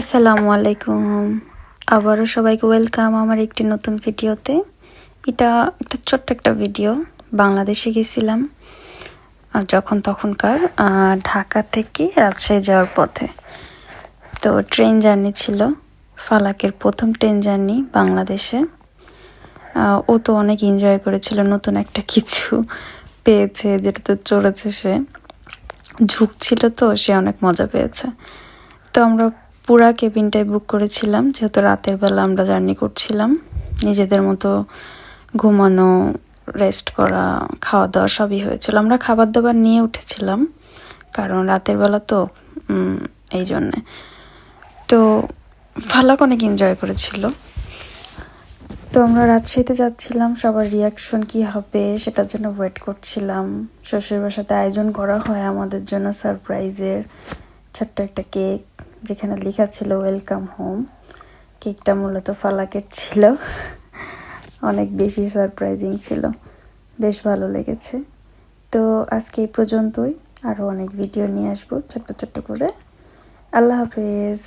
আসসালামু আলাইকুম। আবারও সবাইকে ওয়েলকাম আমার একটি নতুন ভিডিওতে। এটা একটা ছোট্ট একটা ভিডিও। বাংলাদেশে গেছিলাম যখন তখনকার ঢাকা থেকে রাজশাহী যাওয়ার পথে। তো ট্রেন জার্নি ছিল, ফালাকের প্রথম ট্রেন জার্নি বাংলাদেশে। ও তো অনেক এনজয় করেছিল, নতুন একটা কিছু পেয়েছে যেটাতে চড়েছে সে। ঝুঁকছিল তো, সে অনেক মজা পেয়েছে। তো আমরা পুরা কেবিনটাই বুক করেছিলাম, যেহেতু রাতের বেলা আমরা জার্নি করছিলাম। নিজেদের মতো ঘুমানো, রেস্ট করা খাওয়া দাওয়া সবই হয়েছিল। আমরা খাবার দাবার নিয়ে উঠেছিলাম, কারণ রাতের বেলা তো এই জন্যে। তো ফালাক অনেক এনজয় করেছিল। তো আমরা রাজশাহীতে যাচ্ছিলাম, সবার রিয়াকশন কি হবে সেটার জন্য ওয়েট করছিলাম। শ্বশুর বাসাতে আয়োজন করা হয় আমাদের জন্য সারপ্রাইজের ছোট্ট একটা কেক যেখানে লেখা ছিল ওয়েলকাম হোম কেকটা মূলত ফালাকের ছিল। অনেক বেশি সারপ্রাইজিং ছিল। বেশ ভালো লেগেছে। তো আজকে এই পর্যন্তই। আরও অনেক ভিডিও নিয়ে আসব ছোট্ট ছোট্ট করে। আল্লাহ হাফেজ।